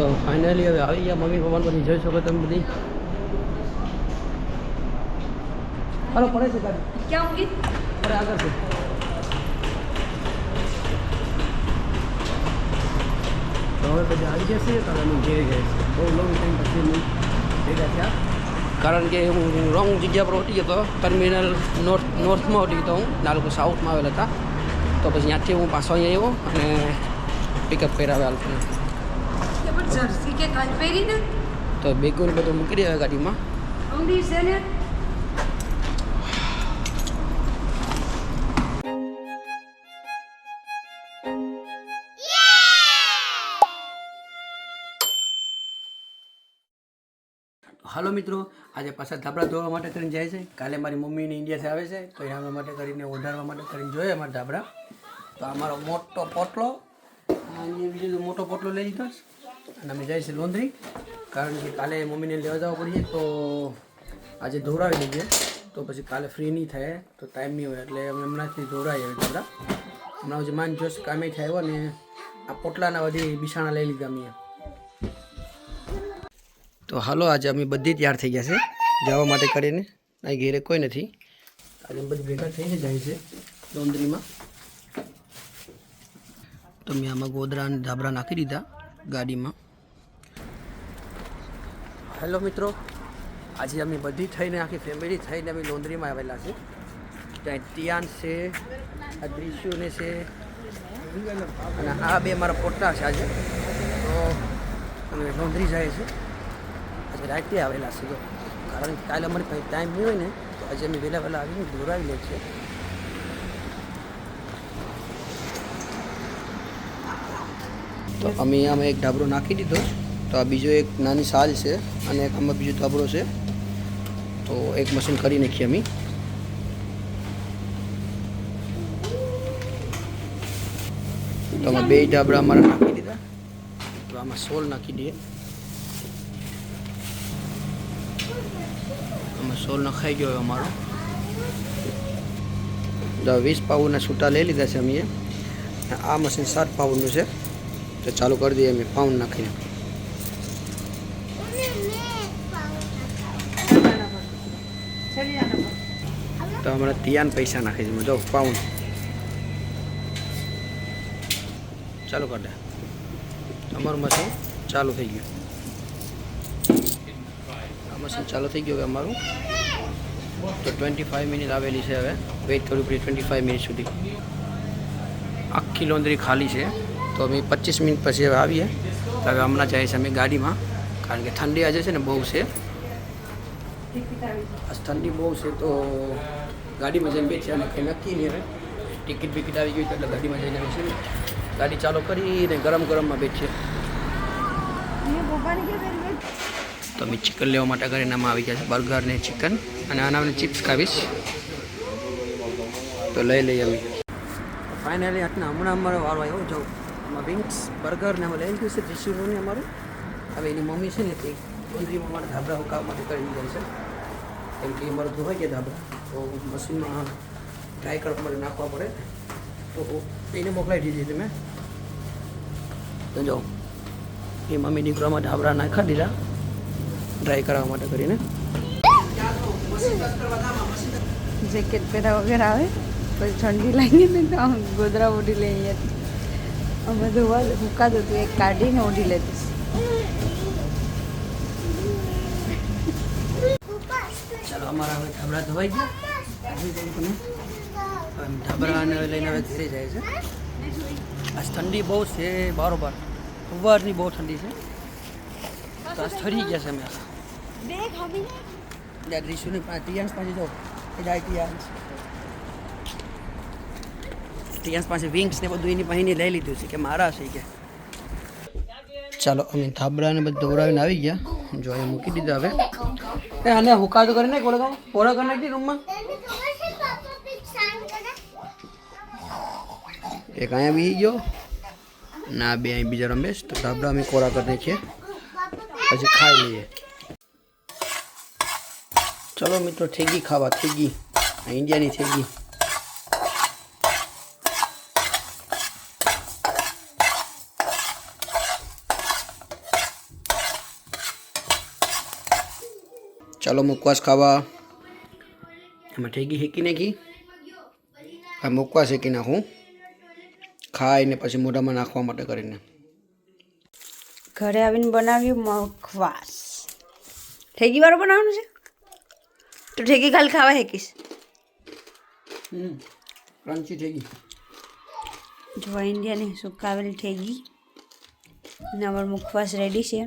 तो फाइनली हमें आ गया मम्मी पापा को जो सको तुम बड़ी हेलो पड़े से कर क्या होगी अरे आकर से और तो जा रही कैसे कारण में गए वो लोग टाइम पर नहीं देखा क्या कारण के रॉन्ग जगह पर उठी है तो टर्मिनल नॉर्थ नॉर्थ में उठी तो नालू को साउथ में आवेला था तो बस यहाँ थे वो पास हो गए वो पिकअप करा हुआ अल्पना કે પહેરીને તો બેગોને બધું મૂકી દેવાય ગાડીમાં. અમરી હલો મિત્રો આજે પાછા ધાબળા ધોવા માટે કરીને જાય છે. કાલે મારી મમ્મીને ઇન્ડિયાથી આવે છે તો એના માટે કરીને ઓઢાડવા માટે કરીને જોઈએ અમારા ધાબળા. તો અમારો મોટો પોટલો આ બીજો મોટો પોટલો લઈ લીધો છે. અને અમે છે લોંધરી. કારણ કે કાલે મમ્મીને લેવા જવા પડીએ તો આજે ધોરાવી લઈએ તો પછી કાલે ફ્રી નહીં થાય, તો ટાઈમ નહીં હોય. એટલે અમે હમણાંથી ધોરાઈએ હવે ધાબળા હમણાં જે માન જોશ કામે થયો ને આ પોટલાના બધી બિછાણા લઈ લીધા અમે. તો હાલો, આજે અમે બધી તૈયાર થઈ ગયા છે, જવા માટે કરીને. અહીં ઘેરે કોઈ નથી. આજે બધી ભેગા થઈને જાય છે લોંદરીમાં તો મેં આમાં ગોદરા અને ધાબરા નાખી દીધા. ગાડીમાં. હેલો મિત્રો, આજે અમે બધી થઈને, આખી ફેમિલી થઈને અમે લોંદરીમાં આવેલા છે. ત્યાં તિયાન છે દ્રિશ્યુને છે, અને આ બે મારા પોતા છે આજે. તો અમે લોંદરી જાય છે. આજે રાતે આવેલા છે કારણ કે કાલે અમારી ટાઈમ નહીં હોય ને, તો આજે અમે વહેલા વહેલા આવીને દોરાવી લે છે. તો અમે આમાં એક ઢાબરો નાખી દીધો. તો આ બીજો એક નાની સાલ છે અને એક આમાં બીજો ડાબરો છે. તો એક મશીન કરી નાખીએ અમે. તો આમાં બે ઢાબળા અમારા નાખી દીધા. તો આમાં સોલ નાખી દઈએ. આમાં સોલ નખાઈ ગયો અમારો. તો વીસ પાઉના છૂટા લઈ લીધા છે અમે. આ મશીન સાત પાઉન્ડનું છે. તો ચાલુ કરી દઈએ અમે પાઉન નાખીને. તો હમણાં તિયાન પૈસા નાખી છે, જો પાઉન ચાલુ કરી દે. અમારું મશીન ચાલુ થઈ ગયું. આ મશીન ચાલુ થઈ ગયું હવે અમારું? તો ટ્વેન્ટી ફાઇવ મિનિટ આવેલી છે હવે. વેઇટ કરવી પડે ટ્વેન્ટી ફાઇવ મિનિટ સુધી. આખી લોન્ડરી ખાલી છે. તો અમે પચીસ મિનિટ પછી હવે આવીએ. તો હવે હમણાં જઈએ છીએ અમે ગાડીમાં. કારણ કે ઠંડી આજે છે ને બહુ છે. ઠંડી બહુ છે તો ગાડીમાં જઈને બેસીએ અને કંઈ નક્કી નહીં હવે ટિકિટ બિકિટ આવી ગઈ એટલે ગાડીમાં જઈને બેસીએ. ને ગાડી ચાલુ કરીને ગરમ ગરમમાં બેસીએ. તો અમે ચિકન લેવા માટે ઘરેનામાં આવી ગયા છે. બર્ગર ને ચિકન અને આના ચિપ્સ ખાવીશ. તો લઈ લઈએ અમે. ફાઇનલી આટલા હમણાં અમારો વારો આવ્યો. જાઉં આમાં વિંગ્સ બર્ગર ને અમે લઈ લીધું છે રિસીવરને અમારું. હવે એની મમ્મી છે ને તે મંદિરમાં મારા ધાબળા હુકાવા માટે કરી જાય છે. કેમ કે અમારું ધોવાઈ ગયા ધાબળા તો મશીનમાં ડ્રાય કરવા માટે નાખવા પડે. તો એને મોકલાવી દીધી હતી મેં. તો જો, એ મમ્મી દીકરામાં ધાબળા નાખા દીધા ડ્રાય કરાવવા માટે કરીને. જેકેટ પહેરા વગેરે આવે, પછી ઠંડી લાગી તો ગોદરા ઉડી લે અહીંયાથી અમે ધોવા હુકાતું હતું એક કાઢીને ઓઢી લેતીશ ચાલો અમારા હવે ધાબળા ધોવાઈ ગયા. હવે લઈને હવે ઘરે જાય છે. આજ ઠંડી બહુ છે બારોબાર. સવારની બહુ ઠંડી છે. તો આજ ઠરી ગયા છે અમે ત્યાં રીશુની પાસે ટિયાન્સ પાસે જો એ જાય ટિયાન્સ પાસે વિંગ્સ ને બધું એની પાસે લઈ લીધું છે કે મારા છે કે. ચાલો અમે ધાબળાને બધું દોરાવીને આવી ગયા. જો એ મૂકી દીધા હવે. એ આને હુકાતો કરીને કોળા કોળા કરી નાખી રૂમમાં. એક અહીંયા બી ગયો. ના બે અહીં બીજા રમેશ તો ધાબળા અમે કોરા કરી નાખીએ. પછી ખાઈ લઈએ. ચલો મિત્રો થઈ ગઈ ખાવા થઈ ગઈ આ ઇન્ડિયાની થઈ ચાલો મુકવાસ ખાવા. એમાં ઠેકી શેકી નાખી? આ મુકવાસ શેકી નાખું. ખાઈને પછી મોઢામાં નાખવા માટે કરીને. ઘરે આવીને બનાવ્યું મખવાસ ઠેકી વાળું બનાવવાનું છે? તો ઠેકી ખાલી ખાવા હેકીશ હમ ક્રન્ચી ઠેકી જો ઇન્ડિયાની સુકાવેલી ઠેકી અને અમારો મુખવાસ રેડી છે.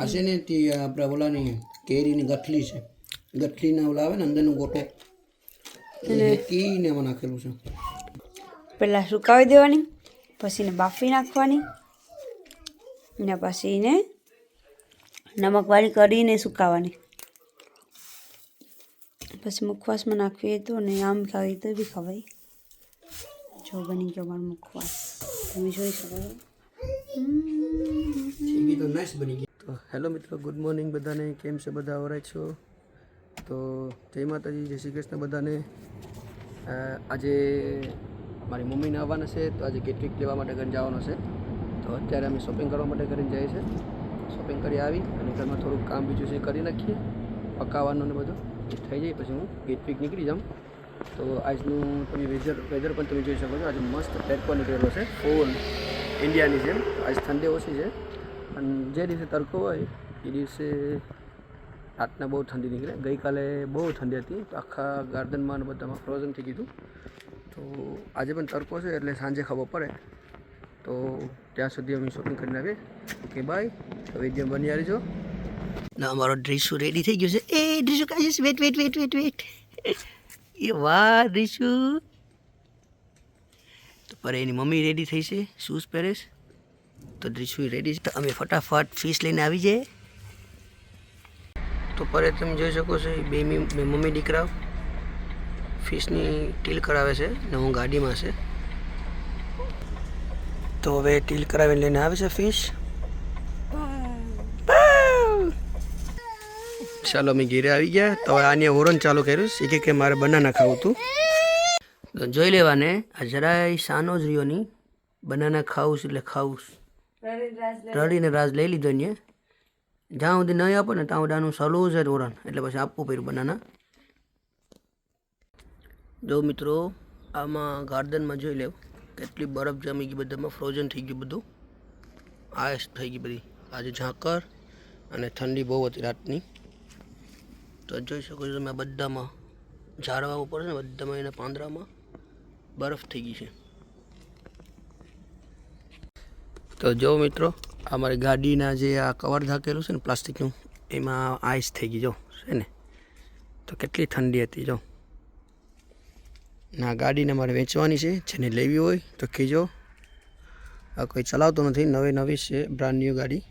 આ છે ને તે આપણે ઓલાની કેરીની ગઠલી છે. ગઠલીના ઓલા આવે ને અંદરનો ગોટો. કીને એમાં નાખેલું છે. પહેલાં સુકાવી દેવાની પછી એને બાફી નાખવાની ને પછી એને નમકવાળી કરીને સુકાવાની. પછી મુખવાસમાં નાખવી તો ને આમ ખાવી તો બી ખવાય. જો બની ગયો મારો મુખવાસ. તમે જોઈ શકો તો બની તો હેલો મિત્રો, ગુડ મોર્નિંગ બધાને. કેમ છે બધા? આવરાય છો? તો જય માતાજી, જય શ્રી કૃષ્ણ બધાને. આજે મારી મમ્મીને આવવાના છે, તો આજે કેટલીક લેવા માટે ઘર જવાનો છે. તો અત્યારે અમે શોપિંગ કરવા માટે કરીને જઈએ છે. શોપિંગ કરી આવી અને ઘરમાં થોડુંક કામ બીજું છે કરી નાખીએ. પકાવવાનું ને બધું. એ થઈ જાય, પછી હું ગેટ પીક નીકળી જાઉં. તો આજનું તમે વેધર વેધર પણ તમે જોઈ શકો છો. આજે મસ્ત તડકો નીકળેલો છે. ફૂલ ઇન્ડિયાની જેમ. આજ ઠંડી ઓછી છે. અને જે દિવસે તડકો હોય, એ દિવસે રાતના બહુ ઠંડી નીકળે. ગઈકાલે બહુ ઠંડી હતી. તો આખા ગાર્ડનમાં બધામાં ફ્રોઝન થઈ ગયું તો આજે પણ તડકો છે એટલે સાંજે ખબર પડે. તો ત્યાં સુધી અમે શોપિંગ કરીને આવીએ. કે બાય તો વીડિયો બની રહેજો ના, અમારો ડ્રીસુ રેડી થઈ ગયો છે. એ ડ્રીસુ કાંઈ છે? Wait wait wait wait wait એ વાહ ડ્રીસુ તો પર એની મમ્મી રેડી થઈ છે. શૂઝ પહેરેશ તો ડ્રીસુ રેડી છે. તો અમે ફટાફટ ફિશ લઈને આવી જઈએ. તો પરે તમે જોઈ શકો છો બે બે મમ્મી દીકરાઓ ફિશની ટીલ કરાવે છે ને હું ગાડીમાં છે. તો હવે ટીલ કરાવીને લઈને આવે છે ફિશ ચાલો અમે ઘેરે આવી ગયા. તો હવે આની હોરન ચાલુ કર્યું છે. કે મારે બનાના ખાવું હતું. તો જોઈ લેવાને, આ જરાય સાનો જ રહ્યો નહીં. બનાના ખાવું એટલે ખાવું. રડીને રાજ લઈ લીધો ને. જ્યાં સુધી નહીં આપો ને ત્યાં સુધી આનું સલું છે ઓરણ એટલે પછી આપવું પડ્યું બનાના. જો મિત્રો, આમાં ગાર્ડનમાં જોઈ લેવ. કેટલી બરફ જમી ગઈ બધામાં ફ્રોઝન થઈ ગયું બધું. આઈસ થઈ ગઈ બધી. આજે ઝાંકર અને ઠંડી બહુ હતી રાતની. તો જોઈ શકો છો તમે બધામાં ઝાડવા ઉપર છે ને, બધામાં એના પાંદડામાં બરફ થઈ ગઈ છે. તો જો મિત્રો, અમારી ગાડીના જે આ કવર ધાકેલું છે ને પ્લાસ્ટિકનું, એમાં આઈસ થઈ ગઈ જો, છે ને? તો કેટલી ઠંડી હતી જો. ના ગાડીને મારે વેચવાની છે, જેને લેવી હોય તો કહેજો. આ કોઈ ચલાવતો નથી નવી નવી છે બ્રાન્ડ ન્યૂ ગાડી.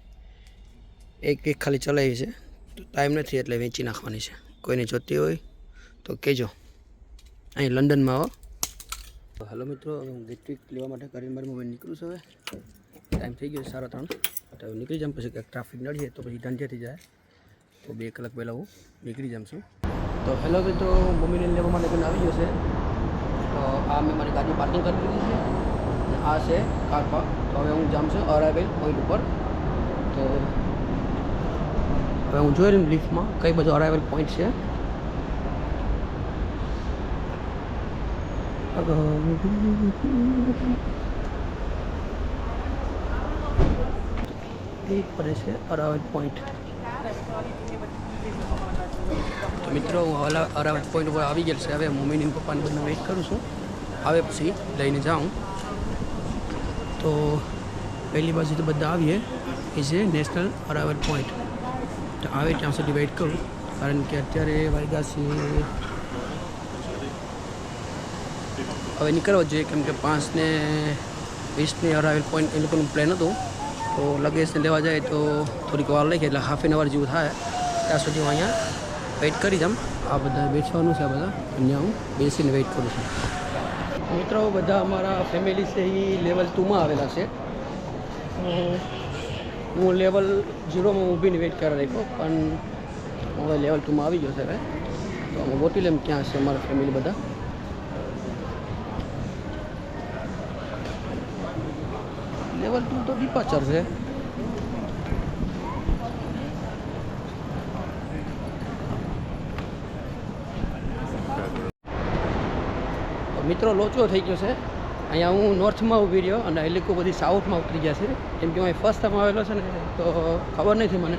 એક એક ખાલી ચલાવી છે. તો ટાઈમ નથી એટલે વેચી નાખવાની છે. કોઈને જોતી હોય તો કહેજો. અહીં લંડનમાં આવો. હાલો મિત્રો હું ગેટ લેવા માટે કરીને મારી મોબાઈલ નીકળું છું હવે. ટાઈમ થઈ ગયો સાડા ત્રણ. તો નીકળી જામ પછી ટ્રાફિક નડીએ તો પછી ઢંઢે થઈ જાય. તો બે કલાક પહેલાં હું નીકળી જામ તો હેલો મિત્રો, મમ્મીને લેવા માટે પણ આવી છે. તો આ મેં મારી ગાડી પાર્કિંગ કરી દીધી છે. આ છે કાર પાર્ક તો હવે હું જામ છું અરાઇવેલ પોઈન્ટ ઉપર. તો હવે હું જોઈ રહ્યું લિફ્ટમાં કઈ બધું અરાઇવલ પોઈન્ટ છે. એ પડે છે અરાવત પોઈન્ટ તો મિત્રો, હું અરાવત પોઈન્ટ ઉપર આવી ગયેલ છે. હવે મમ્મીની પપ્પાને બધું વેઇટ કરું છું. આવે પછી લઈને જાઉં. તો પહેલી બાજુ તો બધા આવીએ. એ છે નેશનલ અરાવલ પોઈન્ટ તો આવે ત્યાં સુધી વેઇટ કરું. કારણ કે અત્યારે વાગ્યા છે. હવે નીકળવો જોઈએ. કેમ કે પાંચને વીસની અરાવેલ પોઈન્ટ એ લોકોનું પ્લાન હતું. તો લગેજને લેવા જાય તો થોડીક વાર લઈ એટલે હાફ એન અવર જેવું થાય. ત્યાં સુધી હું અહીંયા વેઇટ કરી દઉં આ બધા બેસવાનું છે આ બધા. અહીંયા હું બેસીને વેઇટ કરું છું. મિત્રો, બધા અમારા ફેમિલી છે, એ લેવલ ટુમાં આવેલા છે. હું- લેવલ ઝીરોમાં ઊભીને વેઇટ કરી રાખ્યો, પણ હવે લેવલ ટુમાં આવી ગયો છે હવે. તો અમે બોટી લેમ ક્યાં છે અમારા ફેમિલી બધા? વર્કનું તો ડિપાચર છે. મિત્રો, લોચો થઈ ગયો છે. અહીંયા હું નોર્થમાં ઊભી રહ્યો અને એ બધી સાઉથમાં ઉતરી ગયા છે. કેમ કે હું ફર્સ્ટ ટાઈમ આવેલો છે ને, તો ખબર નથી મને.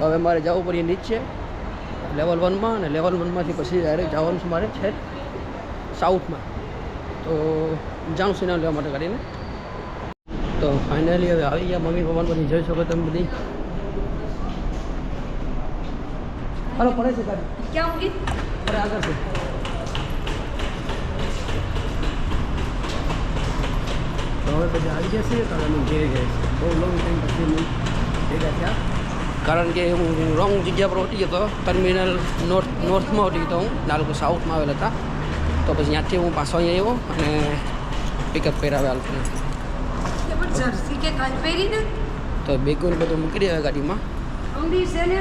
હવે મારે જવું પડે નીચે લેવલ વનમાં અને લેવલ વનમાંથી પછી ડાયરેક્ટ જવાનું છે મારે છે સાઉથમાં તો જાઉં સિનેમા લેવા માટે કરીને તો ફાઇનલી હવે આવી ગયા મમ્મી પપ્પાને બધી જોઈ શકો તમે બધી. હાલો પડે છે ગાડી ક્યાં ઊંઘી અરે આગળ છે. તો હવે બધા આવી જશે તો અમે ઘેરે ગયા છે. બહુ લોંગ ટાઈમ પછી અમે ભેગા થયા. કારણ કે હું રોંગ જગ્યા પર ઉઠી ગયો હતો ટર્મિનલ નોર્થ નોર્થમાં ઉઠી ગયો હું ના લોકો સાઉથમાં આવેલા હતા. તો પછી ત્યાંથી હું પાછો અહીંયા આવ્યો અને પિકઅપ કર્યા આવે આ લોકોને જર્સી કે કાલ પહેરીને? તો બેગોને બધું મૂકી દેવા ગાડીમાં. ઊંડી છે ને?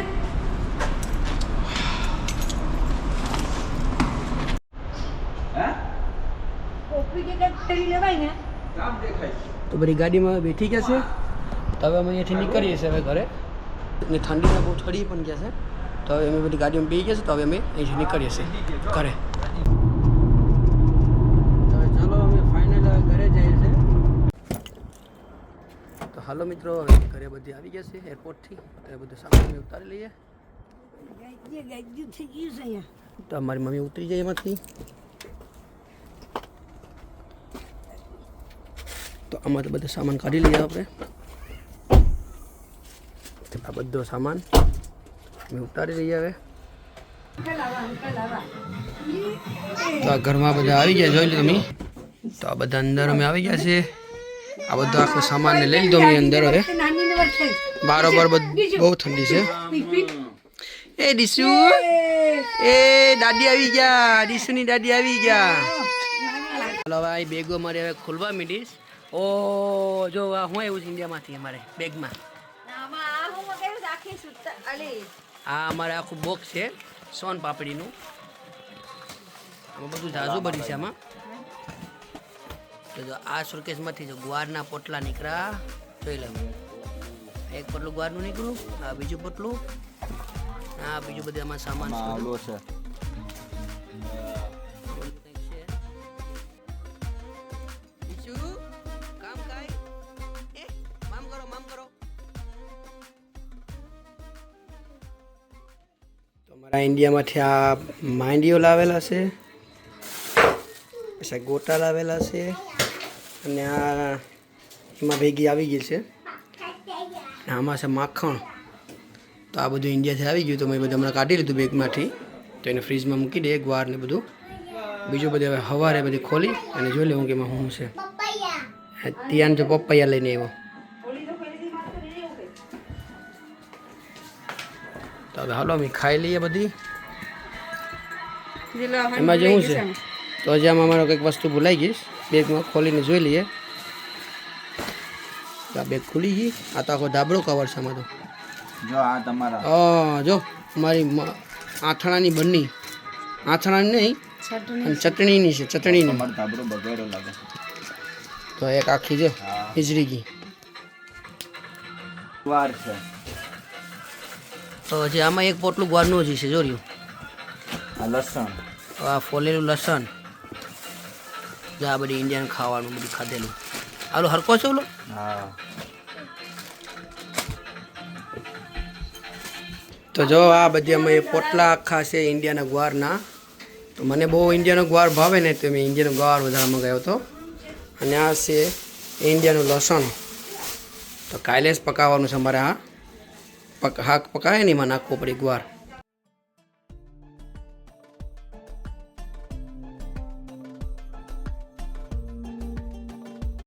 તો બધી ગાડીમાં બેઠી ગયા છે. તો હવે અમે અહીંયાથી નીકળીએ છીએ હવે ઘરે. ને ઠંડીમાં બહુ ઠરી પણ ગયા છે. તો હવે અમે બધી ગાડીમાં બેસી ગયા છે તો હવે અમે અહીંથી નીકળીએ છીએ. ઘરે તો હવે ચાલો અમે ફાઇનલ ઘરે જઈએ છીએ તો હાલો મિત્રો હવે ઘરે બધી આવી ગયા છે એરપોર્ટથી તો એ બધું સામાન ઉતારી લઈએ. તો અમારી મમ્મી ઉતરી જાય એમાંથી. તો તો બધો સામાન કાઢી લઈએ આપણે. આ બધો સામાન અમે ઉતારી લઈએ હવે. તો આ ઘરમાં બધા આવી ગયા જોઈ લો તમે. તો આ બધા અંદર અમે આવી ગયા છે આ બધો આખો સામાન લઈ લીધો અમે અંદર હવે. બારોબાર બહુ ઠંડી છે. એ ડીસુ એ દાદી આવી ગયા. ડીસુની દાદી આવી ગયા. ચાલો ભાઈ બેગો અમારે હવે ખોલવા મીડીશ. ઓ જો આ હું આવ્યું છે ઇન્ડિયામાંથી અમારે બેગમાં હા અમારે આખું બોક્સ છે સોન પાપડીનું. આમાં બધું ઝાઝું ભરી છે આમાં. તો જો આ સુરકેસમાંથી જો ગુવારના પોટલા નીકળ્યા જોઈ લઉં એક પોટલું ગુવારનું નીકળ્યું આ બીજું પોટલું. આ બીજું બધું આમાં સામાન છે. અમારા ઇન્ડિયામાંથી આ માંડીઓ લાવેલા છે પછી ગોટા લાવેલા છે. અને આ એમાં ભેગી આવી ગઈ છે. આમાં છે માખણ. તો આ બધું ઇન્ડિયાથી આવી ગયું તો મેં બધું હમણાં કાઢી લીધું બેગમાંથી. તો એને ફ્રીજમાં મૂકી દે વાર ને બધું. બીજું બધું હવે સવારે બધી ખોલી અને જોઈ લઉં કે એમાં શું છે. ત્યાં જો પપૈયા લઈને આવ્યો. તો હવે હાલો અમે ખાઈ લઈએ બધી. એમાં જે શું છે? તો હજી આમાં અમારો કંઈક વસ્તુ ભૂલાઈ ગઈ બેગમાં ખોલીને જોઈ લઈએ. તો આ બેગ ખુલી ગઈ. આ તો આખો ધાબળો કવર છે આમાં તો. જો આ તમારા. આ જો મારી આથણાની બની આથણાની નહીં અને ચટણીની છે ચટણીની. ધાબળો બગાડો લાગે. તો એક આખી જો હિજરી ગઈ. વાર છે. તો હજી આમાં એક પોટલું ગુવારનું હજી છે જોર્યું આ લસણ. આ ફોલેલું લસણ. જો આ બધી ઇન્ડિયન ખાવાનું બધું ખાધેલું. આલો હરકો છે ઓલો? હા. તો જો આ બધી અમે પોટલા આખા છે ઇન્ડિયાના ગુવારના. તો મને બહુ ઇન્ડિયાનો ગુવાર ભાવે ને તો મેં ઇન્ડિયાનો ગુવાર વધારે મંગાવ્યો હતો. અને આ છે ઇન્ડિયાનું લસણ. તો કાલે જ પકાવવાનું છે અમારે આ. પક હાક પકાવે ને એમાં નાખવો પડે ગુવાર.